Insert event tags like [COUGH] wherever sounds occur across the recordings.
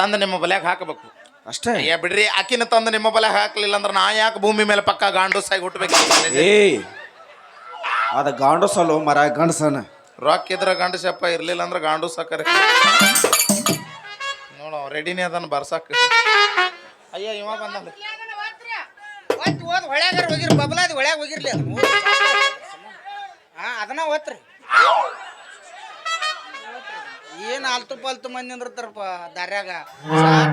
ತಂದು ನಿಮ್ಮ ಬಲ್ಯಾಗ ಹಾಕಬೇಕು. ಅಷ್ಟೇ? ಅಯ್ಯ ಬಿಡ್ರಿ ಆಕಿನ ತಂದು ನಿಮ್ಮ ಬಲ್ಯಾಗ ಹಾಕಲಿಲ್ಲ ಅಂದ್ರೆ ನಾ ಯಾಕೆ ಭೂಮಿ ಮೇಲೆ ಪಕ್ಕ ಗಾಂಡೂಸಾಗಿ ಹುಟ್ಟಬೇಕು ಏಯ್ ಅದ ಗಾಂಡಸಲು ಮರ ಗಂಡಸನ. ರೊಕ್ಕ ಇದ್ರ ಗಂಡಸಪ್ಪ ಇರ್ಲಿಲ್ಲ ಅಂದ್ರೆ ಗಾಂಡೂಸ ಕರೆ. ನೋಡ ರೆಡಿನೇ ಅದನ್ನ ಬರ್ಸಾಕ ಅಯ್ಯ ಇವ ಬಂದ ಒತ್ತು ಓದ್ ಹೊಳ್ಯಾಗಾರ ಹೋಗಿರ್ ಬಬಲಾದಿ ಹೊಳ್ಯಾಗ ಹೋಗಿರ್ಲಿ ಅದು ಹಾ ಅದನ್ನ ಓದ್ರಿ ಏನ್ ಆಲ್ತು ಪಾಲ್ತು ಮಂದಿ ನಿಂದಿರ್ತಾರಪ್ಪ ದಾರ್ಯಾಗ.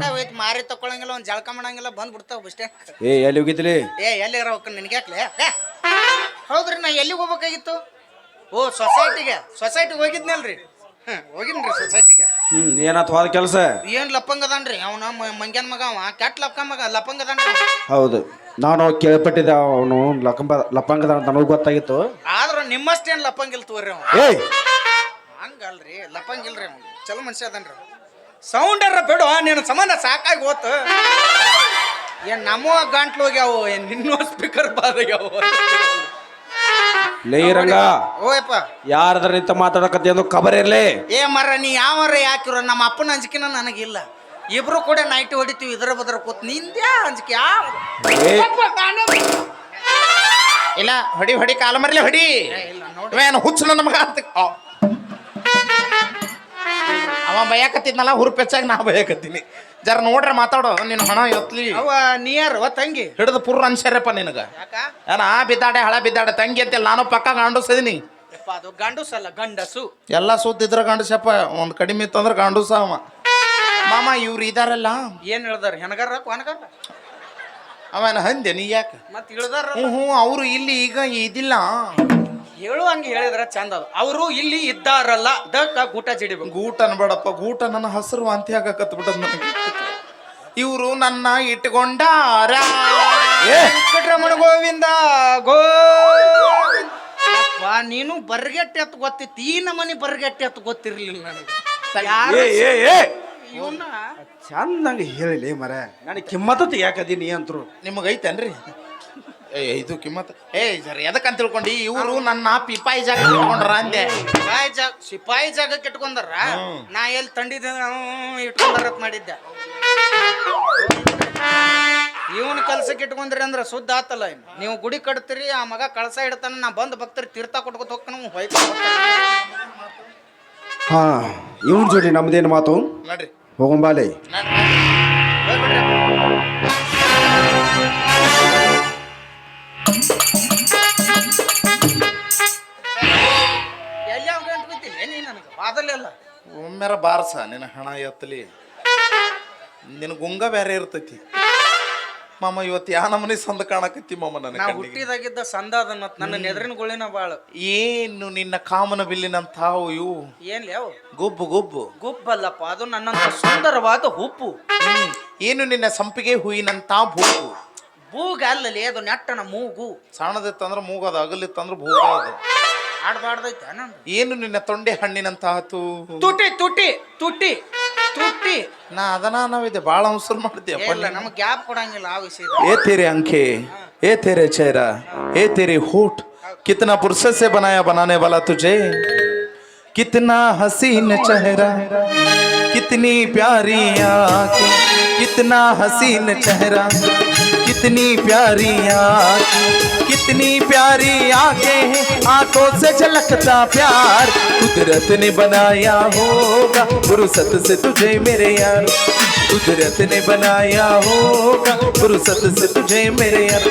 ಹೋಯ್ತು ಮಾರಿ ತಕೊಳಂಗಿಲ್ಲ ಒಂದ್ ಜಳಕ ಮಾಡಂಗಿಲ್ಲ ಬಂದ್ ಬಿಡ್ತಾವ ಬಷ್ಟೇ ಏ ಎಲ್ಲಿ ಹೋಗಿದ್ರಿ? ಏ ಎಲ್ಲಿ ಇರೋಕ ನಿನ್ಗ್ಯಾಕ್ಲೆ ಏ, ಹೌದ್ರಿ ನಾ ಎಲ್ಲಿಗೆ ಹೋಗ್ಬೇಕಾಗಿತ್ತು? ಓ ಸೊಸೈಟಿಗೆ ಸೊಸೈಟಿಗೆ ಹೋಗಿದ್ನಲ್ರಿ. ಹ್ಮ್ ಹೋಗಿನ್ರಿ ಸೊಸೈಟಿಗೆ. ಹ್ಮ್ ಏನಾತ್ ಹೋದ ಕೆಲಸ? ಏನ್ ಲಪ್ಪಂಗ ಅದಾನ್ರಿ? ಅವನ ಮಂಗ್ಯಾನ್ ಮಗ ಅವ ಕೆಟ್ಟ ಲಪ್ಪ ಮಗ ಲಪ್ಪಂಗ ಅದಾನ್ರಿ ಹೌದು. ನಾನು ಕೇಳ್ಪಟ್ಟಿದ್ದೆ ಅವನು ಲಕಂಬ ಲಪ್ಪಂಗದ ಅಂತ ನನಗೆ ಗೊತ್ತಾಗಿತ್ತು. ಆದ್ರ ನಿಮ್ಮಷ್ಟೇನ್ ಲಪ್ಪಂಗಿಲ್ ತೋರಿ ಅವ ಏಯ್! ಹಂಗಲ್ರಿ ಲಪಂಗಿಲ್ರಿ ಚಲೋ ಮನುಷ್ಯ ಅದನ್ರಿ ಸೌಂಡರ ಬಿಡು ನೀನು ಸಮಾನ ಸಾಕಾಗಿ ಹೋತು. ಏನ್ ನಮ್ಮ ಗಂಟ್ಲು ಹೋಗ್ಯಾವು ಏನ್ ನಿನ್ನ ಸ್ಪೀಕರ್ ಬಾದಾಗ್ಯಾವು ಲೇ ರಂಗ ಓಯಪ್ಪ. ಯಾರದ್ರ ನಿಂತ ಮಾತಾಡಕತ್ತಿ ಅಂದ್ರೆ ಖಬರ್ ಇರ್ಲಿ. ಏ ಮರ ನೀ ಯಾವರ ಯಾಕಿರೋ ನಮ್ಮ ಅಪ್ಪನ ಅಂಜಿಕೆನ ನನಗಿಲ್ಲ. ಇಬ್ರು ಕೂಡ ನೈಟ್ ಹೊಡಿತೀವಿ ಇದ್ರ ಬದ್ರ ಕೂತ್. ನಿಂದ್ಯಾ ಅಂಜಿಕೆ ಯಾವ ಏ ಇಲ್ಲ ಹೊಡಿ ಹೊಡಿ ಕಾಲ ಮರ್ಲಿ ಹೊಡಿ. ಇಲ್ಲ ನೋಡಿ ಇವೇನು ಹುಚ್ಚು ನನ್ನ ಮಗ ಅಂತ ಆ. ಅವ ಬಯಕತ್ತಿದ್ನಲ್ಲ ಹುರುಪ್ ಹೆಚ್ಚಾಗಿ ನಾ ಬಯಕತ್ತೀನಿ. ಜರ ನೋಡ್ರೆ ಮಾತಾಡೋ ನಿನ್ನ ಹಣ ಎತ್ಲಿ. ಅವ ನಿಯರ್ ಅವ ತಂಗಿ. ಹಿಡಿದು ಪುರ್ರ ಅನ್ಸ್ಯಾರಪ್ಪ ನಿನಗ. ಏನ ಆ ಬಿದ್ದಾಡೆ ಹಳ ಬಿದ್ದಾಡೆ ತಂಗಿ ಅಂತಿಲ್ಲ ನಾನು ಪಕ್ಕ ಗಾಂಡುಸದೀನಿ. ಅದು ಗಂಡುಸಲ್ಲ ಗಂಡಸು. ಎಲ್ಲ ಸುದ್ದಿದ್ರ ಗಂಡಸಪ್ಪ ಒಂದು ಕಡಿಮೆ ಇತ್ತಂದ್ರೆ ಗಂಡುಸ ಅವ. ಮಾಮ ಇವ್ರು ಇದಾರಲ್ಲ. ಏನ್ ಹೇಳ್ದಾರ? ಹೆಣಗಾರ ಕೊನಗಾರ ಅವನ ಹಂದೆ ನೀ ಯಾಕೆ? ಮತ್ತೆ ಇಳ್ದಾರ ಹ್ಞೂ ಹ್ಞೂ ಅವರು ಇಲ್ಲಿ ಈಗ ಇದಿಲ್ಲ. ಹೇಳು ಹಂಗೆ ಹೇಳಿದ್ರೆ ಚಂದ ಅದು. ಅವರು ಇಲ್ಲಿ ಇದ್ದಾರಲ್ಲ ದಕ್ಕ ಗೂಟ ಜಿಡಿಬೇಕು. ಗೂಟ ಅನ್ಬೇಡಪ್ಪ ಗೂಟ ನನ್ನ ಹಸಿರು ವಾಂತಿ ಆಗಕತ್ ಬಿಟ್ಟದ ನನಗೆ. ಇವರು ನನ್ನ ಇಟ್ಕೊಂಡಾರ. ವೆಂಕಟರಮಣ ಗೋವಿಂದ ಗೋ ನೀನು ಬರ್ಗೆಟ್ಟೆ ಅಂತ ಗೊತ್ತಿತ್ತು ಈ ನಮನಿ ಬರ್ಗೆಟ್ಟೆ ಅಂತ ಗೊತ್ತಿರ್ಲಿಲ್ಲ ನನಗೆ. ಚಂದ ಇವನ್ನ ಚಂದಂಗ ಹೇಳಲಿ ಮರ. ನನಗೆ ಕಿಮ್ಮತ್ತ ಯಾಕದೀನಿ ಅಂತರು. ನಿಮಗೈತೇನ್ರಿ? ಏ ಇದು ಕಿಮ್ಮತ್. ಏ ಸರ್ ಅಂತ ತಿಳ್ಕೊಂಡಿ? ಇವರು ನನ್ನ ಪಿಪಾಯಿ ಜಾಗ ಇಟ್ಕೊಂಡ್ರ ಅಂದೆ. ಸಿಪಾಯಿ ಜಾಗ ಸಿಪಾಯಿ ಜಾಗಕ್ಕೆ ಇಟ್ಕೊಂಡಾರ? ಹ್ಮ್. ನಾ ಎಲ್ಲಿ ತಂಡಿದ್ದೆ ಇಟ್ಕೊಂಡಾರ ಅಂತ ಮಾಡಿದ್ದೆ. ಇವನ್ ಕೆಲ್ಸಕ್ಕೆ ಇಟ್ಕೊಂಡ್ರಿ ಅಂದ್ರೆ ಸುದ್ದ ಆತಲ್ಲ ಇನ್ನು ನೀವು ಗುಡಿ ಕಟ್ತೀರಿ ಆ ಮಗ ಕಳಸ ಇಡ್ತಾನ ನಾ ಬಂದ್ ಭಕ್ತರಿ ತೀರ್ಥ ಕೊಟ್ಕೊತ ಹೋಗ್ತಾನ ಹೊಯ್ಕೊಂಡು ಹಾ ಇವ್ರ ಜೋಡಿ ನಮ್ದೇನು ಮಾತು? ನೋಡ್ರಿ. ಹೋಗಂಬಾಲೆ ನೋಡ್ರಿ ಎಲ್ಲಿ ನೀ ನನಗೆ? ಒಮ್ಮೆರ ಬಾರ್ಸ ನಿನ್ನ ಹಣ ಎತ್ತಲಿ. ನಿನ್ನ ಗುಂಗ ಬೇರೆ ಇರ್ತೈತಿ. ಮಾಮ ಇವತ್ತು ಯಾ ನಮನಿ ಸಂದ ಕಾಣಕತ್ತಿ ಮಾಮ ನನಗೆ ನಾ ಹುಟ್ಟಿದಾಗಿದ್ದ ಹುಟ್ಟಿದಾಗಿದ್ದ ಸಂದಾದನ್ನ ನನ್ನ ನೆದರಿನ ಗುಳಿನ ಬಾಳ. ಏನು ನಿನ್ನ ಕಾಮನ ಬಿಲ್ಲಿನಂತಾವು ಇವು? ಏನ್ಲಿ ಅವು? ಗುಬ್ಬು ಗುಬ್ಬು. ಗುಬ್ಬಲ್ಲಪ್ಪ ಅದು ನನ್ನಂತ ಸುಂದರವಾದ ಹುಪ್ಪು. ಏನು ನಿನ್ನ ಸಂಪಿಗೆ ಹೂವಿನಂತ ಭೂಗು ಬೂಗ ಅಲ್ಲಲಿ ಅದು ನೆಟ್ಟನ ಮೂಗು ಸಣ್ಣದಿತ್ತಂದ್ರ ಮೂಗದ ಅಗಲಿತ್ತಂದ್ರ ಭೂಗ ಅದು ಆಡ್ಬಾರ್ದೈತೆ ನಂದು ಏನು ನಿನ್ನ ತೊಂಡೆ ಹಣ್ಣಿನಂತಾತು ತುಟಿ ತುಟಿ ತುಟಿ ತುಟಿ ನಾ ಅದನ್ನ ನಾವಿದೆ ಬಾಳ ಅವಸರ ಮಾಡಿದ್ಯಪ್ಪ ಇಲ್ಲ ನಮಗೆ ಗ್ಯಾಪ್ ಕೊಡಂಗಿಲ್ಲ ಆ ವಿಷಯದ ए तेरे आंखें ए तेरे चेहरा ए तेरे होठ कितना फुर्सत से बनाया बनाने वाला तुझे कितना हसीन चेहरा कितनी प्यारी आंखें कितना हसीन चेहरा कितनी प्यारी आँखें, कितनी प्यारी आँखें हैं। आँखों से झलकता प्यार, कुदरत ने बनाया होगा। फुर्सत से तुझे मेरे यार, कुदरत ने बनाया होगा। फुर्सत से तुझे मेरे यार।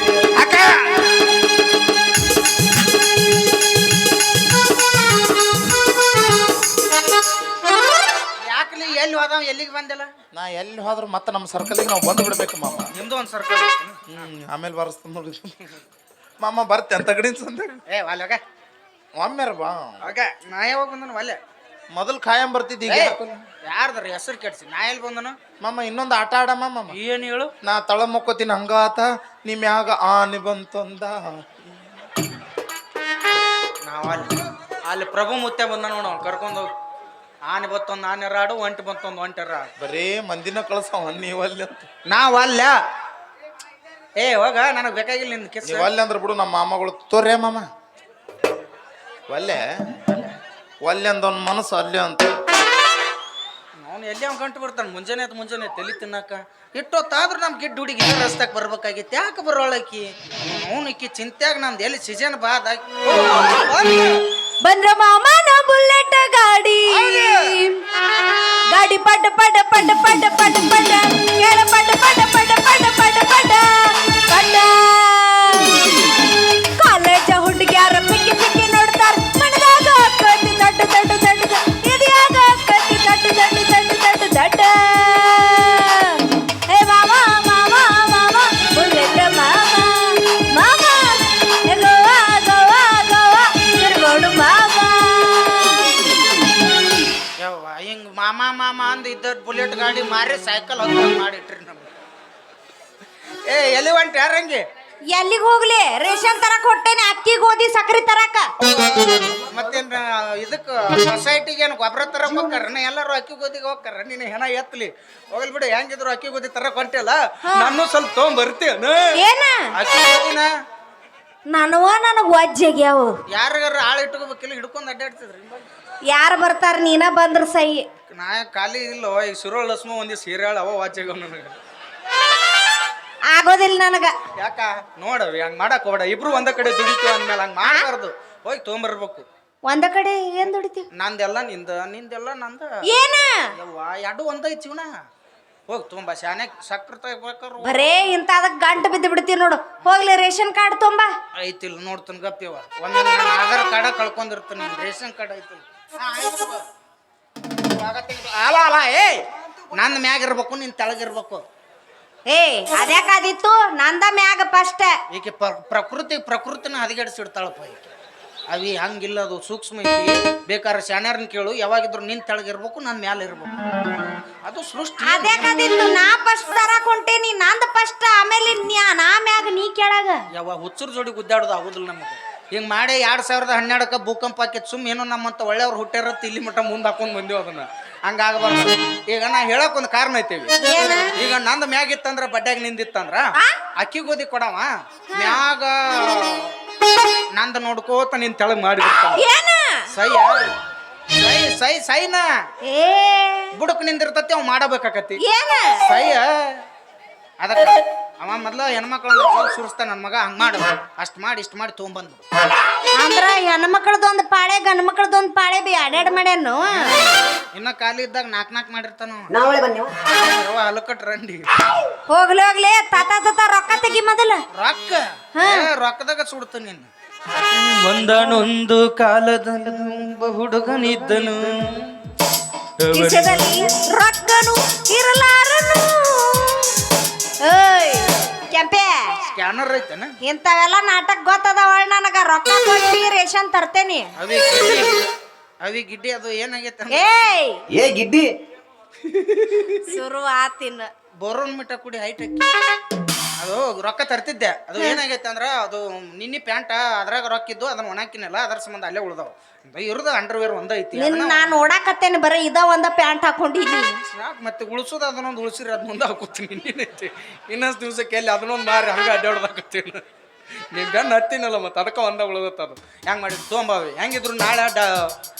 ಎಲ್ಲಿಗೆ ಬಂದಿಲ್ಲ? ನಾ ಎಲ್ಲಿ ಹೋದ್ರು ಮತ್ತೆ ನಮ್ಮ ಸರ್ಕಲಿಗೆ ನಾವು ಬಂದು ಬಿಡ್ಬೇಕು ಮಾಮ. ನಿಮ್ದು ಒಂದು ಸರ್ಕಲ್ ಹ್ಮ್ ಆಮೇಲೆ ಬರ್ಸ್ತಾನ ನೋಡಿ. ಮಾಮ ಬರ್ತೆ ಅಂತ ಗಡಿನ ಸಂದಾಗ ಏ ವಾಲ್ಯಾಗ ಒಮ್ಮೆರ ಬಾ. ಆಗ ನಾ ಯಾವಾಗ ಬಂದನು? ವಾಲ್ಯ ಮೊದಲು ಖಾಯಂ ಬರ್ತಿದ್ದಿ ಈಗ? ಯಾರ್ದಾರ ಹೆಸರು ಕೆಡ್ಸಿ ನಾ ಎಲ್ಲಿ ಬಂದನು? ಮಾಮ ಇನ್ನೊಂದು ಆಟ ಆಡಮ್ಮ ಮಾಮ. ಏನು ಹೇಳು? ನಾ ತಳ ಮುಕ್ಕೋತೀನಿ ಹಂಗಾತ ನಿಮ್ ಯಾಗ ಆನೆ ಬಂತಂದ. ನಾವು ಅಲ್ಲಿ ಅಲ್ಲಿ ಪ್ರಭು ಮುತ್ತೆ ಬಂದ ನೋಡ ಕರ್ಕೊಂಡು ಹೋಗಿ. ಆನೆ ಬತ್ತೊಂದು ಆನೆ ರಾಡು ಒಂಟಿ ಬಂತೊಂದು ಒಂಟಿ ರಾಡು. ಬರೀ ಮಂದಿನ ಕಳ್ಸವ ನೀವಲ್ಲಿ ಅಂತ. ನಾವು ಅಲ್ಲ. ಏ ಹೋಗ ನನಗೆ ಬೇಕಾಗಿಲ್ಲ ನಿನ್ನ ಕಿಸ್. ನೀವಲ್ಲಿ ಅಂದ್ರೆ ಬಿಡು ನಮ್ಮ ಮಾಮಗಳು. ತೋರ್ರೆ ಮಾಮ. ಒಲ್ಲೆ? ಒಲ್ಲೆ ಅಂದೊಂದು ಮನಸ್ಸು ಅಲ್ಲೇ ಅಂತ. ಅವ್ನು ಎಲ್ಲಿ ಅವ್ನು ಗಂಟು ಬರ್ತಾನೆ? ಮುಂಜಾನೆ ಆಯ್ತು ಮುಂಜಾನೆ ತಲೆ ತಿನ್ನಕ. ಇಟ್ಟೊತ್ತಾದ್ರೂ ನಮ್ಮ ಗಿಡ್ಡ ಹುಡುಗಿ ಇದೇ ರಸ್ತಾಕ್ ಬರ್ಬೇಕಾಗಿತ್ತು. ಯಾಕೆ ಬರೋಳಕಿ? ಅವ್ನು ಇಕ್ಕಿ ಚಿಂತ್ಯಾಗ ನಂದು ಎಲ್ಲಿ ಸೀಸನ್ ಬಾದ ಬಂದ್ರ ಮಾಮನ ಬುಲೆಟ್ ಗಾಡಿ. ಗಾಡಿ ಪಟ ಪಟ ಪಟ ಪಟ ಪಟ ಪಟ. ಕೇಳ ಪಟ ಪಟ ಪಟ ಪಟ ಪಟ ಪಟ ಪಟ. ಇದ್ದ ಬುಲೆಟ್ ಗಾಡಿ ಮಾರಿ ಸೈಕಲ್ ಹೊತ್ತ ಮಾಡಿಟ್ರಿ ನಮ್ಗೆ. ಏ ಎಲ್ಲಿ ಹೊಂಟ ಯಾರಂಗಿ ಎಲ್ಲಿಗೆ ಹೋಗ್ಲಿ? ರೇಷನ್ ತರಕ್ ಹೊಟ್ಟೆನೆ ಅಕ್ಕಿ ಗೋಧಿ ಸಕ್ರಿ ತರಕ. ಮತ್ತೇನ್ ಇದಕ್ಕೆ ಸೊಸೈಟಿಗೆ ಏನು ಗೊಬ್ಬರ ತರಕ್ ಹೋಗ್ತಾರ? ಎಲ್ಲರೂ ಅಕ್ಕಿ ಗೋಧಿಗೆ ಹೋಗ್ತಾರ. ನೀನು ಹೆಣ ಎತ್ತಲಿ ಹೋಗಲ್ ಬಿಡು ಹೆಂಗಿದ್ರು ಅಕ್ಕಿ ಗೋಧಿ ತರಕ್ ಹೊಂಟಿಲ್ಲ. ನಾನು ಸ್ವಲ್ಪ ತೊಗೊಂಬರ್ತೀಯನ ಏನ? ಅಕ್ಕಿ ಗೋದಿನ ನನವ ನನಗ್ ವಜ್ಜೆಗ್ಯಾವ ಯಾರಿಗಾರ ಆಳು ಇಟ್ಕೋಬೇಕಿಲ್ಲ ಹಿಡ್ಕೊಂಡು ಅಡ್ಡಾಡ್ತಿದ್ರಿ ಯಾರು ಬರ್ತಾರ ನೀನ ಬಂದ್ರ ಸೈ. ನಾ ಖಾಲಿ ಇಲ್ಲೋ ಈಗ ಸುರೋಳ್ ಲಸ್ಮ ಒಂದಿ ಹೀರಾಳ ಅವ ವಾಚಿಗ ನನಗೆ. ಆಗೋದಿಲ್ಲ ನನಗ. ಯಾಕ? ನೋಡ ಹಂಗ್ ಮಾಡಕ್ ಹೋಗ್ಬೇಡ. ಇಬ್ರು ಒಂದ ಕಡೆ ದುಡಿತೀವಿ ಅಂದ್ಮೇಲೆ ಹಂಗ್ ಮಾಡಬಾರ್ದು. ಹೋಗಿ ತೊಗೊಂಬರ್ಬೇಕು. ಒಂದ ಕಡೆ ಏನ್ ದುಡಿತೀವಿ? ನಂದೆಲ್ಲ ನಿಂದ ನಿಂದೆಲ್ಲ ನಂದ. ಏನ? ಯವ್ವ ಎರಡು ಒಂದೈತಿ ಜೀವನ. ಹೋಗಿ ತುಂಬ ಶಾನೆ ಸಕ್ಕರೆ ತಗೋಬೇಕಾರು ಬರೇ ಅದಕ್ಕೆ ಗಂಟು ಬಿದ್ದು ಬಿಡ್ತೀವಿ ನೋಡು. ಹೋಗ್ಲಿ ರೇಷನ್ ಕಾರ್ಡ್ ತುಂಬ. ಐತಿಲ್ ನೋಡ್ತೀನಿ ಗಪ್ಪಿವ ಒಮ್ಮೆ ನನ್ನ ಆಧಾರ್ ಕಾರ್ಡ ಕಳ್ಕೊಂಡಿರ್ತೀನಿ ರೇಷನ್ ಕಾರ್ಡ್ ಐತಿಲ್. ಅಲ್ಲ ಅಲ್ಲ ಏ ನಂದ ಮ್ಯಾಗ ಇರ್ಬೇಕು ನಿನ್ ತೆಳಗಿರ್ಬೇಕು ಏ ಅದ್ಯಾಕಾದಿತ್ತು ನಂದ ಮ್ಯಾಗ ಫಸ್ಟ್ ಈಕೆ ಪ್ರ- ಪ್ರಕೃತಿ ಪ್ರಕೃತಿನ ಹದಗೆಡಿಸಿಡ್ತಾಳಪ್ಪ ಈಕೆ. ಅವಿ ಹಂಗಿಲ್ಲ ಅದು ಸೂಕ್ಷ್ಮ ಐತಿ. ಬೇಕಾದ್ರೆ ಶಾಣ್ಯಾರನ್ ಕೇಳು ಯಾವಾಗಿದ್ರು ನಿನ್ ತೆಳಗಿರ್ಬೇಕು ನನ್ನ ಮ್ಯಾಲ ಇರ್ಬೇಕು. ಅದು ಸೃಷ್ಟಿ. ಅದೇ ಕದಿತ್ತು ನಾ ಫಸ್ಟ್ ತರಕ್ ಹೊಂಟೇನಿ ನಂದ ಫಸ್ಟ್ ಆಮೇಲೆ ನ್ಯಾ- ನಾ ಮ್ಯಾಗ ನೀ ಕೆಳಗ. ಯಾವ ಹುಚ್ಚರ ಜೋಡಿ ಗುದ್ದಾಡೋದು ಆಗುದಿಲ್ಲ ನಮಗೆ. ಹಿಂಗ್ ಮಾಡಿ ಎರಡು ಸಾವಿರದ ಹನ್ನೆರಡಕ್ಕೆ ಭೂಕಂಪ ಆಕೈತಿ ಸುಮ್ ಏನೋ ನಮ್ಮಂತ ಒಳ್ಳೆಯವ್ರು ಹುಟ್ಟಿರತ್ತೆ ಇಲ್ಲಿ ಮಟ್ಟ ಮುಂದೆ ಹಾಕೊಂಡು ಬಂದೇವು ಅದನ್ನ. ಹಂಗಾಗಬಾರ್ದು. ಈಗ ನಾ ಹೇಳಕ್ ಒಂದು ಕಾರಣ ಐತೇವಿ. ಏನ? ಈಗ ನಂದು ಮ್ಯಾಗ ಇತ್ತಂದ್ರ ಬಡ್ಡ್ಯಾಗ ನಿಂದಿತ್ತಂದ್ರ ಅಕ್ಕಿ ಗೋಧಿ ಕೊಡವ. ಮ್ಯಾಗ ನಂದು ನೋಡ್ಕೋತ ನಿನ್ ತೆಳಗ್ ಮಾಡಿ ಏನ? ಸೈ ಸೈ ಸೈ ಸೈನ. ಏ. ಬುಡಕ್ ನಿಂದಿರ್ತತಿ ಅವ್ ಮಾಡಬೇಕಾಕತಿ. ಸೈಯ ಸಯ್ಯ ಅದಕ್ಕೆ ಅವ ಮೊದ್ಲ ಹೆಣ್ಮಕ್ಳು ಜೋಲ್ ಸುರಿಸ್ತಾನ ನನ್ನ ಮಗ ಹಂಗ್ ಮಾಡು. ಅಷ್ಟ್ ಮಾಡಿ ಇಷ್ಟ್ ಮಾಡಿ ತೊಗೊಂಬಂದು ಅಂದ್ರ ಹೆಣ್ಮಕ್ಳದೊಂದ್ ಪಾಳೆ ಗಂಡ್ ಮಕ್ಳದೊಂದ್ ಪಾಳೆ ಬಿ ಅಡ್ಯಾಡ್ ಮಾಡ್ಯಾನು ಇನ್ನ ಖಾಲಿ ಇದ್ದಾಗ ನಾಕ್ ನಾಕ್ ಮಾಡಿರ್ತಾನು. ನಾವಳೆ ಬನ್ನಿ ಯಾವ ರಂಡಿ ಹೋಗ್ಲಿ ಹೋಗ್ಲಿ ತಾತ ತಾತ ರೊಕ್ಕ ತೆಗಿ ಮೊದಲ. ರೊಕ್ಕ? ಏ, ರೊಕ್ಕದಾಗ ಸುಡ್ತ ನೀನು. ಒಂದಾನೊಂದು ಕಾಲದಲ್ಲಿ ಒಬ್ಬ ಹುಡುಗನಿದ್ದನು. ಕಿಸೆದಲ್ಲಿ ರೊಕ್ಕನು ಇರಲಾರನು. ಏಯ್ ಕೆಂಪೆ. ಸ್ಕ್ಯಾನರ್ ಐತನ? ಇಂಥವೆಲ್ಲ ನಾಟಕ ಗೊತ್ತದವ ನನಗ ರೊಕ್ಕ ಕೊಟ್ಟಿ ರೇಷನ್ ತರ್ತೇನಿ. ಅವಿ. ಅವಿ ಗಿಡ್ಡಿ ಅದು ಏನಾಗೈತೆ ಅಂದ್ರೆ ಏಯ್! ಏ ಗಿಡ್ಡಿ! ಶುರು ಆತಿನ ಬೋರೋನ್ ಮಿಠ ಕುಡಿ ಹೈಟ್ ಹಾಕಿ. ಅದು ರೊಕ್ಕ ತರ್ತಿದ್ದೆ. ಅದು ಏನಾಗೈತೆ ಅಂದ್ರೆ ಅದು ನಿನ್ನೆ ಪ್ಯಾಂಟ ಅದ್ರಾಗ ರೊಕ್ಕ ಇದ್ದು ಅದನ್ನ ಒಣಾಕಿನಲ್ಲ ಅದ್ರ ಸಂಬಂಧ ಅಲ್ಲೇ ಉಳ್ದಾವ. ಇರೋದು ಅಂಡರ್ವೇರ್ ಒಂದ ಐತಿ. ನಾನು ಓಡಾಕತ್ತೇನೆ ನೋಡಾಕತ್ತೇನೆ ಬರೀ ಇದ ಒಂದ ಪ್ಯಾಂಟ್ ಹಾಕೊಂಡಿದ್ದೀನಿ ಮತ್ತೆ ಉಳಿಸೋದು ಅದನ್ನೊಂದು ಉಳಿಸಿರಿ ಅದ್ ಮುಂದೆ ಹಾಕೋತೀನಿ. ಇನ್ನೊಂದು ದಿವ್ಸಕ್ಕೆ ಎಲ್ಲಿ ಅದನ್ನೊಂದು ಮಾರಿ ಹಂಗೆ ಅಡ್ಡಾಡ್ದಾಕತ್ತೀನಿ ನೀವು ಗಂಡು ಹತ್ತಿನಲ್ಲ ಮತ್ತೆ ಅದಕ್ಕೆ ಒಂದ ಉಳಿದತ್ತ ಅದು. ಹೆಂಗೆ ಮಾಡಿ ತೊಂಬಾವಿ ಹೆಂಗಿದ್ರು ನಾಳೆ ಡ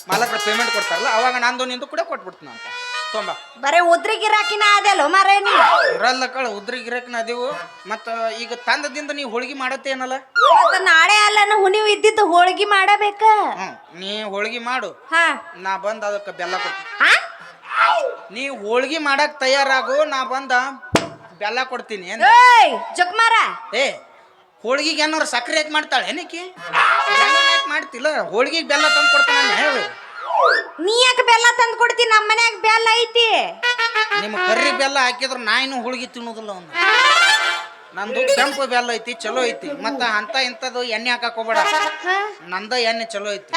ಮಾಲಕರ ಪೇಮೆಂಟ್ ಕೊಡ್ತಾರಲ್ಲ ಅವಾಗ ನಂದು ನಿಂದು ಕೂಡ ಕೊಟ್ಬಿಡ್ತೀನಿ ಅಂತ. ತೊಂಬ. ಬರೇ ಉದ್ರಿ ಗಿರಾಕಿನ ಅದೆಲ್ಲ ಮಾರೇ ನೀ ಇರಲ್ಲ ಕಳ ಉದ್ರಿ ಗಿರಾಕಿನ ಅದೀವು ಮತ್ತು ಈಗ ತಂದದಿಂದ ನೀವು ಹೋಳಿಗೆ ಮಾಡತ್ತೇನಲ್ಲ ನಾಳೆ ಅಲ್ಲ ಹುಣಿವ್ ಇದ್ದಿದ್ದು ಹೋಳಿಗೆ ಮಾಡಬೇಕ? ಹ್ಞೂ ನೀ ಹೋಳಿಗೆ ಮಾಡು. ಹಾ. ನಾ ಬಂದು ಅದಕ್ಕೆ ಬೆಲ್ಲ ಕೊಡ್ತೀನಿ. ಹಾ? ನೀ ಹೋಳಿಗೆ ಮಾಡಕ್ ತಯಾರಾಗು ನಾ ಬಂದ ಬೆಲ್ಲ ಕೊಡ್ತೀನಿ ಏನ್? ಏಯ್ ಜಕ್ಮಾರ ಏ ಹೋಳಿಗೆಗೆ ಏನಾರು ಸಕ್ಕರೆ ಹಾಕಿ ಮಾಡ್ತಾಳೆ ಏನಕ್ಕೆ? ಮಾಡ್ತಿಲ್ಲ ಹೋಳಿಗೆಗೆ ಬೆಲ್ಲ ತಂದು ಕೊಡ್ತಾನೆ ಹೇಳು. ನೀ ಯಾಕೆ ಬೆಲ್ಲ ತಂದು ಕೊಡ್ತೀನಿ ನಮ್ಮ ಮನ್ಯಾಗ ಬೆಲ್ಲ ಐತಿ. ನಿಮ್ಮ ಕರ್ರಿ ಬೆಲ್ಲ ಹಾಕಿದ್ರು ನಾಯಿನೂ ಇನ್ನೂ ಹೋಳಿಗೆ ತಿನ್ನೋದಿಲ್ಲ ಅವ್ನು. ನಂದು ಕೆಂಪು ಬೆಲ್ಲ ಐತಿ ಚಲೋ ಐತಿ. ಮತ್ತ ಅಂತ ಇಂಥದ್ದು ಎಣ್ಣೆ ಹಾಕಕ್ ಹೋಗ್ಬೇಡ? ನಂದ ಎಣ್ಣೆ ಚಲೋ ಐತಿ.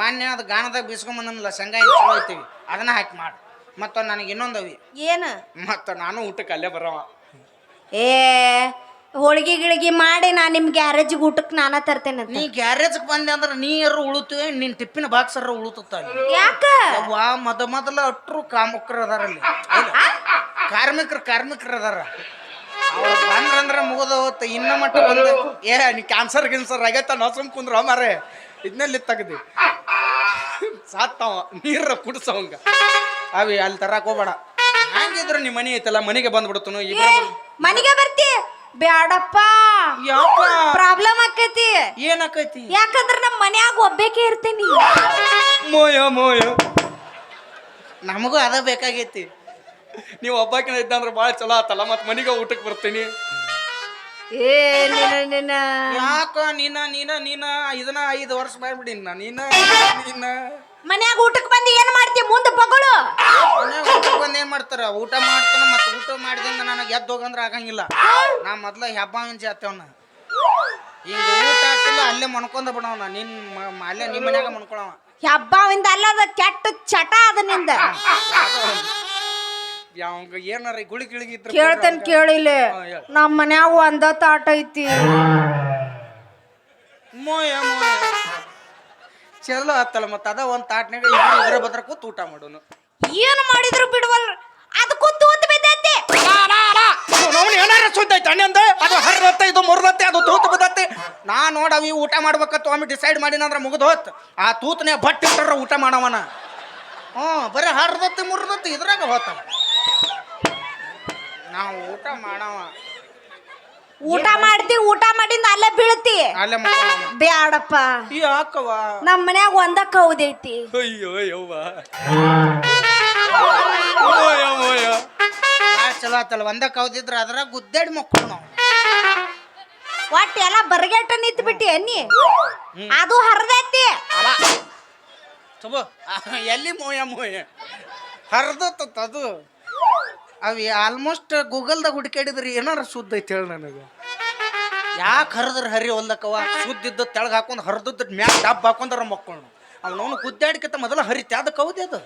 ಮಾನ್ಯ ಅದು ಗಾಣದಾಗ ಬೀಸ್ಕೊಂಬಂದಲ್ಲ ಶೇಂಗಾ ಎಣ್ಣೆ ಚಲೋ ಐತಿವಿ. ಅದನ್ನ ಹಾಕಿ ಮಾಡು. ಮತ್ತ ನನಗೆ ಇನ್ನೊಂದವಿ ಏನು? ಮತ್ತ ನಾನು ಊಟಕ್ಕೆ ಅಲ್ಲೇ ಬರವ. ಏ ಹೋಳ್ಗಿ ಗಿಳಿಗೆ ಮಾಡಿ ನಾ ನಿಮ್ ಗ್ಯಾರೇಜಿಗೆ ಊಟಕ್ಕೆ ನಾನ ತರ್ತೇನೆ ನೀ ಗ್ಯಾರೇಜ್ಗೆ ಬಂದೆ ಅಂದ್ರೆ ನೀರು ಉಳುತ್ತೆ ನಿನ್ ಟಿಪ್ಪಿನ ಬಾಕ್ಸರ ಉಳುತ್ತ ಯಾಕ? ವಾ ಮೊದ ಮೊದಲ ಅಟ್ರು ಕಾಮುಕರು ಅದಾರಲ್ಲಿ ಕಾರ್ಮಿಕರು ಕಾರ್ಮಿಕರು ಅದಾರ. ಅವ್ರು ಬಂದ್ರಂದ್ರೆ ಮುಗಿದ ಹೋತ ಇನ್ನ ಮಟ್ಟ ಬಂದ ಏ ನೀ ಕ್ಯಾನ್ಸರ್ ಗಿನ್ಸರ್ ಆಗೈತ ನಾ ಸುಮ್ ಕುಂದ್ರ ಮಾರೇ ಇದನ್ನೆಲ್ಲಿ ತೆಗ್ದಿ. ಸಾತ್ತವ ನೀರ ಕುಡ್ಸವಂಗ ಅವಿ ಅಲ್ಲಿ ತರಕ್ ಹೋಗ್ಬೇಡ. ಹಂಗಿದ್ರು ನಿಮ್ಮ ಮನೆ ಐತಲ್ಲ ಮನೆಗೆ ಬಂದ್ಬಿಡ್ತನು ಈಗ ಮನೆಗೆ ಬರ್ತಿ. ಬ್ಯಾಡಪ್ಪ. ಯಾಕ? ಪ್ರಾಬ್ಲಮ್ ಆಕೈತಿ. ಏನಾಕೈತಿ? ಯಾಕಂದ್ರ ನಮ್ಮ ಮನ್ಯಾಗ ಒಬ್ಬೇಕೆ ಇರ್ತೀನಿ. ಮೋಯ ಮೋಯ. ನಮಗೂ ಅದ ಬೇಕಾಗೈತಿ. ನೀವು ಒಬ್ಬಾಕಿನ ಇದ್ದಂದ್ರೆ ಭಾಳ ಚಲೋ ಆತಲ್ಲ ಮತ್ತೆ ಮನೆಗೆ ಊಟಕ್ಕೆ ಬರ್ತೀನಿ. ಏ ನಿನ್ನ ನಿನ್ನ. ಯಾಕ ನಿನ್ನ ನಿನ್ನ ನಿನ್ನ ಇದನ್ನ ಐದು ವರ್ಷ ಮಾಡ್ಬಿಡಿ ನಾ ನಿನ್ನ ನೀನ ಮನ್ಯಾಗ ಊಟಕ್ಕೆ ಬಂದು ಏನ್ ಮಾಡ್ತಿ? ಮುಂದೆ ಬಗಳು. ಮನ್ಯಾಗ ಊಟಕ್ಕೆ ಬಂದು ಏನ್ ಮಾಡ್ತಾರ? ಊಟ ಮಾಡ್ತಾನ ಮತ್ತೆ ಊಟ ಮಾಡಿದಿಂದ ನನಗೆ ಎದ್ದು ಹೋಗಂದ್ರ ಆಗಂಗಿಲ್ಲ. ನಾ ಮೊದ್ಲ ಹೆಬ್ಬ ಅಂಜಿ ಆತೇವನ ಈಗ ಊಟ ಹಾಕಿಲ್ಲ ಅಲ್ಲೇ ಮನ್ಕೊಂದ ಬಿಡವನ. ನಿನ್ ಮ- ಅಲ್ಲೇ ನಿಮ್ಮ ಮನ್ಯಾಗ ಮನ್ಕೊಳವ ಹಬ್ಬವಿಂದ ಅದ ಕೆಟ್ಟ ಚಟ ಅದ ನಿಂದ. ಯಾವ ಏನಾರ ಗುಳಿ ಗಿಳಿಗಿ ಇದ್ರೆ ಕೇಳಿಲೇ ಕೇಳಿಲ್ಲ ನಮ್ಮ ಮನ್ಯಾಗ ಒಂದ ತಾಟ ಐತಿ. ಮೋಯ ಮೋಯ. ಚಲೋ ಆತಲ್ಲ ಮತ್ತೆ ಅದ ಒಂದ್ ತಾಟ್ನಾಗ ಇಬ್ರು ಇದ್ರ ಬದ್ರ ಕೂತ್ ಊಟ ಮಾಡೋನು. ಏನ್ ಮಾಡಿದ್ರು ಬಿಡುವಲ್? ಅದಕ್ಕೂ ತೂತ್ ಬಿದ್ದೈತಿ. ಅವ್ನು ಏನಾರ ಸುದ್ದ ಐತೆ ಅಣ್ಣ ಅಂದೆ ಹರ್ರತ್ತೆ ಇದು ಮುರ್ದತ್ತೆ ಅದು ತೂತು ಬಿದ್ದತ್ತೆ ನಾ ನೋಡವಿ ಊಟ ಮಾಡ್ಬೇಕತ್ತು ಒಮ್ಮೆ ಡಿಸೈಡ್ ಮಾಡಿನಂದ್ರ ಮುಗಿದು ಹೋತ್. ಆ ತೂತನೇ ಬಟ್ ಇಟ್ಟರ ಊಟ ಮಾಡವನ. ಹ್ಞೂ ಬರೀ ಹರ್ದತ್ತೆ ಮುರ್ದತ್ತೆ ಇದ್ರಾಗ ಹೋತ ನಾವು ಊಟ ಮಾಡವ. ಊಟ ಮಾಡ್ತಿ ಊಟ ಮಾಡಿಂದ ಅಲ್ಲೇ ಬೀಳ್ತಿ? ಅಲ್ಲೇ [LAUGHS] ಬ್ಯಾಡಪ್ಪ. ಯಾಕವ ನಮ್ಮ ಮನ್ಯಾಗ ಒಂದ ಕೌದೈತಿ. ಅಯ್ಯೋ ಯವ್ವ. ಆ ಚಲೋ ಆತಲ್ಲ ಒಂದ ಕೌದಿದ್ರ ಅದ್ರಾಗ ಗುದ್ದಾಡಿ ಮಕ್ಕಳು ನಾವು. ಒಟ್ಟ ಎಲ್ಲ ಬರಗೆಟ್ಟ ನಿಂತ್ ಬಿಟ್ಟಿ ಅನ್ನಿ ಅದು ಹರಿದೈತಿ. ಎಲ್ಲಿ ಮೋಯ ಮೋಯ? ಹರಿದತ್ತ ಅದು. ಅವಿ ಆಲ್ಮೋಸ್ಟ್ ಗೂಗಲ್ದಾಗ ಹುಡುಕಾಡಿದ್ರಿ ಏನಾರ ಶುದ್ಧ ಐತಿ ಹೇಳಿ ನನಗೆ. ಯಾಕೆ ಹರಿದ್ರೆ ಹರಿ ಒಂದಕ್ಕವ? ಶುದ್ಧ ಇದ್ದ ತೆಳಗೆ ಹಾಕೊಂಡು ಹರಿದದ್ದು ಮ್ಯಾಗ ಡಬ್ ಹಾಕೊಂಡ್ರ ಮಕ್ಕಳು. ಅವನವನು ಗುದ್ದಾಡಿಕತ್ತ ಮೊದಲು ಹರಿತೆ ಅದಕ್ಕೆ ಹೌದು ಅದು.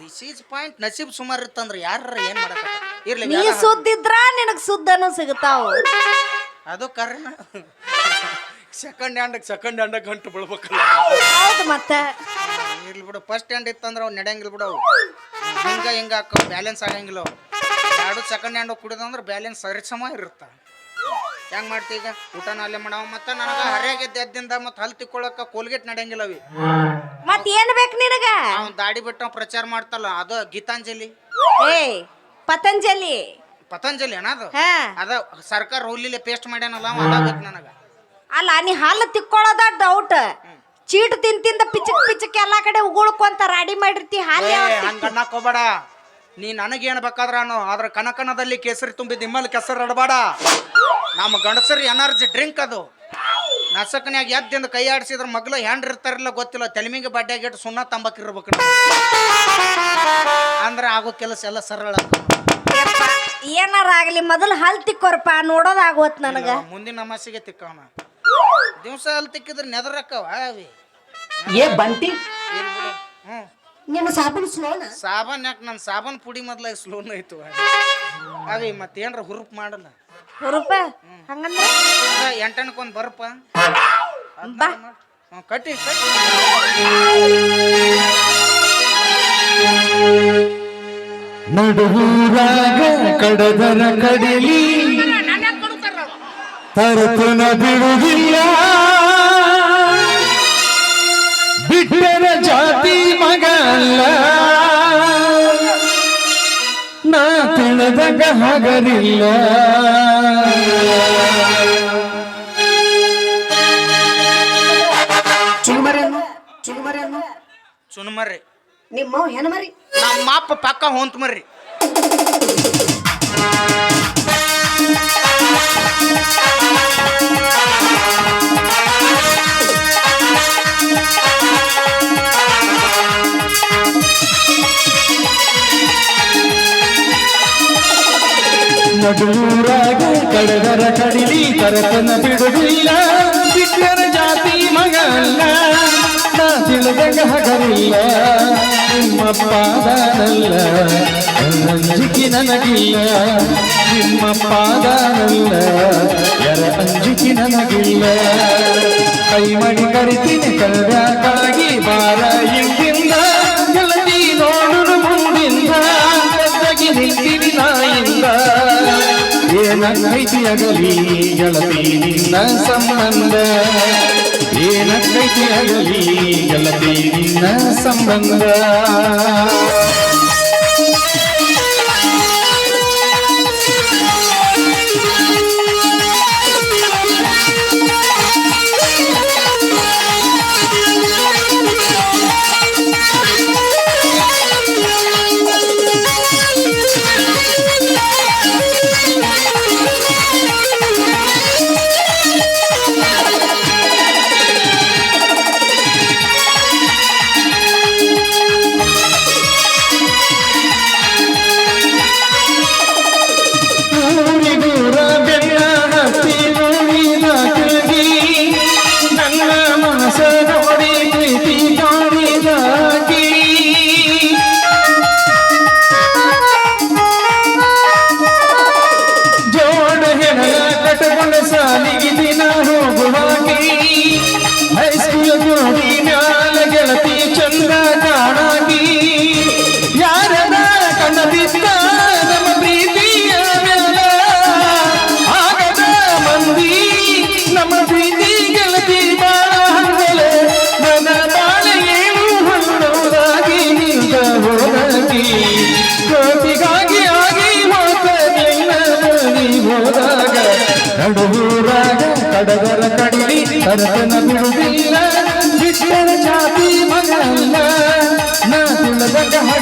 ದಿಸ್ ಈಸ್ ಪಾಯಿಂಟ್ ನಸೀಬ್ ಸುಮಾರು ಇತ್ತಂದ್ರೆ ಯಾರ ಏನ್ ಮಾಡಕ ಇರ್ಲಿ ನೀ ಸುದ್ದಿದ್ರ ನಿನಗ್ ಸುದ್ದನು ಸಿಗ್ತಾವ. ಅದು ಕಾರಣ. ಸೆಕೆಂಡ್ ಹ್ಯಾಂಡ್ ಸೆಕೆಂಡ್ ಹ್ಯಾಂಡ್ ಗಂಟು ಬೀಳ್ಬೇಕಲ್ಲ. ಹೌದು ಮತ್ತ. ಇರ್ಲಿ ಬಿಡು. ಫಸ್ಟ್ ಹ್ಯಾಂಡ್ ಇತ್ತಂದ್ರೆ ಅವ್ನು ನಡೆಯಂಗಿಲ್ಲ ಬಿಡು. ಅವು ಹಿಂಗ ಹಿಂಗ ಹಾಕೋ ಬ್ಯಾಲೆನ್ಸ್ ಆಗಂಗಿಲ್ಲ. ಅವು ಎರಡು ಸೆಕೆಂಡ್ ಹ್ಯಾಂಡ್ ಕುಡಿದಂದ್ರೆ ಬ್ಯಾಲೆನ್ಸ್ ಸರಿಸಮ ಇರುತ್ತೆ. ಹೆಂಗ್ ಮಾಡ್ತಿ ಈಗ? ಊಟನ ಅಲ್ಲೇ ಮಾಡವ. ಮತ್ತೆ ನನಗೆ ಹರಿಯಾಗಿದ್ದ ಎದ್ದಿಂದ ಮತ್ತೆ ಹಲ್ ತಿಕ್ಕೊಳಕ ಕೋಲ್ಗೇಟ್ ನಡೆಯಂಗಿಲ್ಲ ಅವಿ. ಮತ್ ಏನ್ ಬೇಕು ನಿನಗ? ಅವ್ನು ದಾಡಿ ಬಿಟ್ಟು ಪ್ರಚಾರ ಮಾಡ್ತಲ್ಲ ಅದು ಗೀತಾಂಜಲಿ. ಏ ಪತಂಜಲಿ. ಪತಂಜಲಿ ಅದು? ಹಾ. ಅದ ಸರ್ಕಾರ ಹುಲ್ಲಿಲೆ ಪೇಸ್ಟ್ ಮಾಡ್ಯಾನಲ್ಲ ಅವ ಅದ ಬೇಕು ನನಗೆ. ಅಲ್ಲ ನೀ ಹಾಲು ತಿಕ್ಕೊಳ್ಳೋದ ಡೌಟ್ ಚೀಟ್ ತಿಂದ ತಿಂದ ಪಿಚಕ್ ಪಿಚಕ್ ಎಲ್ಲಾ ಕಡೆ ಉಗುಳ್ಕೊಂತ ರಾಡಿ ಮಾಡಿರ್ತಿ ಹಾಲು ಯಾವಾಗ ತಿಕ್ತಿ? ಹಂಗ ಅನ್ನಕ್ ಹೋಗ್ಬೇಡ. ನೀ ನನಗೇನು ಬೇಕಾದ್ರ ಅನ್ನು ಆದ್ರ ಕನಕನದಲ್ಲಿ ಕೇಸರಿ ತುಂಬಿದ ನಿಮ್ಮಲ್ಲಿ ಕೆಸರು ಅಡಬೇಡ. ನಮ್ಮ ಗಂಡಸರಿ ಎನರ್ಜಿ ಡ್ರಿಂಕ್ ಅದು. ನಸಕನ್ಯಾಗ ಎದ್ದಿಂದ ಕೈ ಆಡಿಸಿದ್ರ ಮಗ್ಲ ಹ್ಯಾಂಡ್ ಇರ್ತಾರಿಲ್ಲ ಗೊತ್ತಿಲ್ಲ ತೆಲಿಮಿಗೆ ಬಡ್ಡ್ಯಾಗ ಇಟ್ಟು ಸುಣ್ಣ ತಂಬಕ್ ಇರ್ಬೇಕು ಅಂದ್ರೆ ಆಗೋ ಕೆಲಸ ಎಲ್ಲ ಸರಳ ಏನಾರ ಆಗ್ಲಿ ಮೊದಲು ಹಲ್ ತಿಕ್ಕೋರಪ್ಪ ನೋಡೋದಾಗೋತ್ ನನಗ. ಮುಂದಿನ ಅಮಾಸಿಗೆ ತಿಕ್ಕವನ ದಿವಸ ಅಲ್ಲಿ ತಿಕ್ಕಿದ್ರೆ ನೆದರಕ್ಕವ ಅವಿ ಏ ಬಂಟಿ. ನಿನ್ನ ಸಾಬೂನು ಸ್ಲೋನ ಸಾಬನ್ ಯಾಕೆ ನನ್ನ ಸಾಬನ್ ಪುಡಿ ಮೊದ್ಲಾಗಿ ಸ್ಲೋನ್ ಆಯ್ತು ಅವಿ ಮತ್ತೇನ್ರ ಹುರುಪ್ ಮಾಡಲ್ಲ? ಹುರುಪ? ಹಂಗಂದ್ರೆ? ಎಂಟನಕ್ಕೊಂದು ಬರಪ್ಪ ಬಾ. ಹ್ಞೂ ಕಟ್ಟಿ ಕಟ್ಟಿ. ನಡುವೂರಾಗ ಕಡದರ ಕಡಿಲಿ. ತರತನ ಬಿಡುವುದಿಲ್ಲ. ಬಿಟ್ಟರ ಜಾತಿ ಮಗಲ್ಲ. ನಾ ತಿಳಿದಾಗ ಹಗರಿಲ್ಲ. ಸುನ್ಮರ್ರಿ ನಿಮ್ಮ ಹೆಣ್ಮರಿ. ನಮ್ಮ ಅಪ್ಪ ಪಕ್ಕ ಹೊಂತ ಮರ್ರಿ ನಡುವೂರಾಗ ಕಡದರ ಕಡಿಲಿ ತರತನ ಬಿಡುವುದಿಲ್ಲ ಬಿಟ್ಟರ ಜಾತಿ ಮಗಲ್ಲ ನಾ ತಿಳಿದಾಗ ಹಗರಿಲ್ಲ. ನಿಮ್ಮ ಪಾದನಲ್ಲ ಅಂಜಿಕೆ ನನಗಿಲ್ಲ. ನಿಮ್ಮ ಪಾದನಲ್ಲ ಯಾರ ಅಂಜಿಕೆ ನನಗಿಲ್ಲ. ಕೈ ಮಣಿ ಕರಿತೀನಿ ಕರಡಕ್ಕಾಗಿ ಬಾರ ಇಂದಿಂದ ಗೆಳತಿ ನೋಡಲು ಮುಂದಿಂದ. ನಿಂತಿರಿ ನಾಯಿಂದ. ಏನಕ್ಕೈತಿ ಅಗಲಿ ಗೆಳತಿ ನಿನ್ನ ಸಂಬಂಧ. ಏನಕ್ಕೈತಿ ಅಗಲಿ ಗೆಳತಿ ನಿನ್ನ ಸಂಬಂಧ. ಕಂಡದಿಂದ ಕಾಣಾಗಿ ಯಾರದ ಕಂಡದಿಂದ ನಮ್ಮ ಪ್ರೀತಿಯ ಆಗದ ಮಂದಿ ನಮ್ಮ ಪ್ರೀತಿ ಗೆಲತಿ ಬಾಳೆ ನನ್ನ ಬಾಳೆಯೇನು ಹೊಂದುವುದಾಗಿ ನಿಂತ ಹೋದಾಗಿ ಕೋಟಿಗಾಗಿ ಆಗಿ ಮಾತ ನಿನ್ನ ಹೋದಾಗ. ನಡುವೂರಾಗ ಕಡಗರ ಕಂಡಿ ತರತನ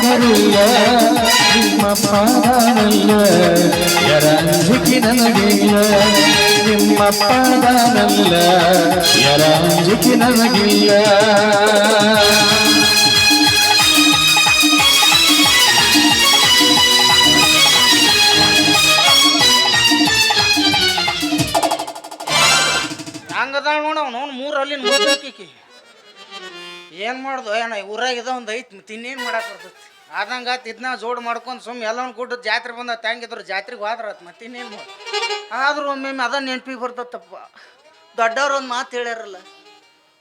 ಬರಲ್ಲ ನಿಮ್ಮ ಪಾದನಲ್ಲ ಯರ ನನಗಿಲ್ಲ, ನಿಮ್ಮ ಪಾದನಲ್ಲ ಯರ ನನಗಿಲ್ಲ. ಹಂಗದ ನೋಡ ಅವ್ನು ಮೂರು ಅಲ್ಲಿ ಮುಗ್ದಕ್ಕಿ ಏನು ಮಾಡ್ದು ಏನ ಊರಾಗಿದ ಒಂದು ಐತಿ, ತಿನ್ನೇನ್ ಮಾಡಕ್ಕೆ ಬರ್ತೈತಿ. ಆದಂಗ ಇದನ್ನ ಜೋಡ್ ಮಾಡ್ಕೊಂಡು ಸುಮ್ಮನೆ ಎಲ್ಲವನ್ನ ಕೊಟ್ಟು ಜಾತ್ರೆ ಬಂದ ತಂಗಿದ್ರು ಜಾತ್ರೆಗೆ ಹೋದ್ರ ಮತ್ತಿನ್ನೇನು ಆದ್ರೂ ಒಮ್ಮೊಮ್ಮೆ ಅದ ನೆನ್ಪಿಗೆ ಬರ್ತತ್ತಪ್ಪ. ದೊಡ್ಡವ್ರು ಒಂದು ಮಾತು ಹೇಳ್ಯಾರಲ್ಲ,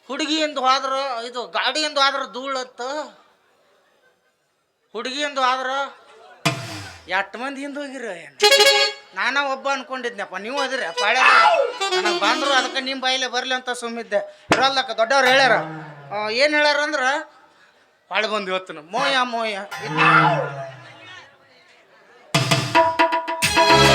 ಹುಡುಗಿಯಿಂದ ಹೋದ್ರ, ಇದು ಗಾಡಿಯಿಂದ ಹೋದ್ರ ಧೂಳತ್ತ ಹುಡುಗಿಯಿಂದ ಹೋದ್ರ ಎಷ್ಟು ಮಂದಿ ಹಿಂದೆ ಹೋಗಿರ ನಾನ ಒಬ್ಬ ಅನ್ಕೊಂಡಿದ್ನಪ್ಪ, ನೀವು ಅದಿರ ಪಾಳ್ಯ. ನನಗೆ ಬಂದ್ರು, ಅದಕ್ಕೆ ನಿಮ್ಮ ಬಾಯಿಲೆ ಬರಲಿ ಅಂತ ಸುಮ್ಮಿದ್ದೆ. ಇರಲ್ಲಕ್ಕ ದೊಡ್ಡವ್ರು ಹೇಳ್ಯಾರ. ಏನು ಹೇಳ್ಯಾರ ಅಂದ್ರೆ ಪಾಳೆ ಬಂದು ಇವತ್ತು ಮೋಯ ಮೋಯ.